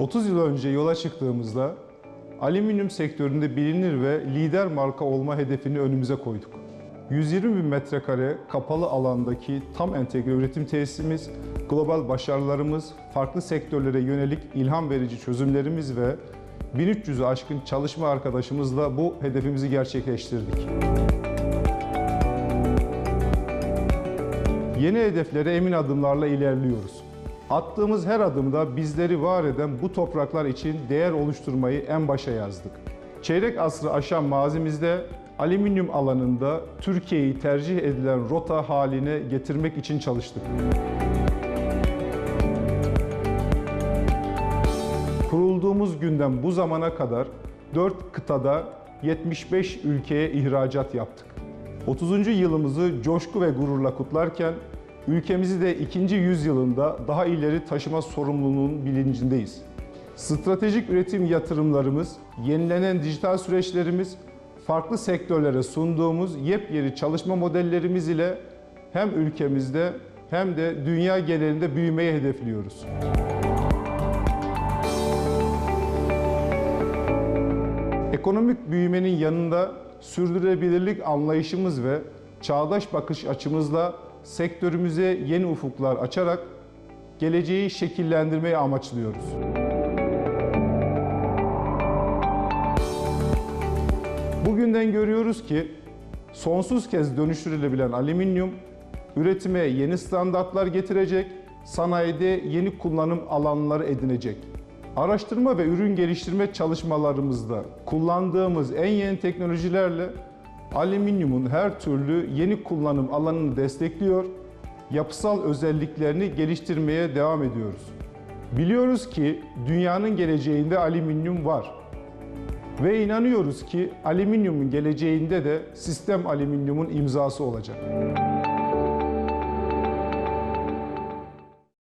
30 yıl önce yola çıktığımızda alüminyum sektöründe bilinir ve lider marka olma hedefini önümüze koyduk. 120 bin metrekare kapalı alandaki tam entegre üretim tesisimiz, global başarılarımız, farklı sektörlere yönelik ilham verici çözümlerimiz ve 1300'ü aşkın çalışma arkadaşımızla bu hedefimizi gerçekleştirdik. Yeni hedeflere emin adımlarla ilerliyoruz. Attığımız her adımda bizleri var eden bu topraklar için değer oluşturmayı en başa yazdık. Çeyrek asrı aşan mazimizde alüminyum alanında Türkiye'yi tercih edilen rota haline getirmek için çalıştık. Kurulduğumuz günden bu zamana kadar 4 kıtada 75 ülkeye ihracat yaptık. 30. yılımızı coşku ve gururla kutlarken ülkemizi de ikinci yüzyılında daha ileri taşıma sorumluluğunun bilincindeyiz. Stratejik üretim yatırımlarımız, yenilenen dijital süreçlerimiz, farklı sektörlere sunduğumuz yepyeni çalışma modellerimiz ile hem ülkemizde hem de dünya genelinde büyümeyi hedefliyoruz. Ekonomik büyümenin yanında sürdürülebilirlik anlayışımız ve çağdaş bakış açımızla sektörümüze yeni ufuklar açarak geleceği şekillendirmeyi amaçlıyoruz. Bugünden görüyoruz ki sonsuz kez dönüştürülebilen alüminyum üretime yeni standartlar getirecek, sanayide yeni kullanım alanları edinecek. Araştırma ve ürün geliştirme çalışmalarımızda kullandığımız en yeni teknolojilerle alüminyumun her türlü yeni kullanım alanını destekliyor, yapısal özelliklerini geliştirmeye devam ediyoruz. Biliyoruz ki dünyanın geleceğinde alüminyum var. Ve inanıyoruz ki alüminyumun geleceğinde de sistem alüminyumun imzası olacak.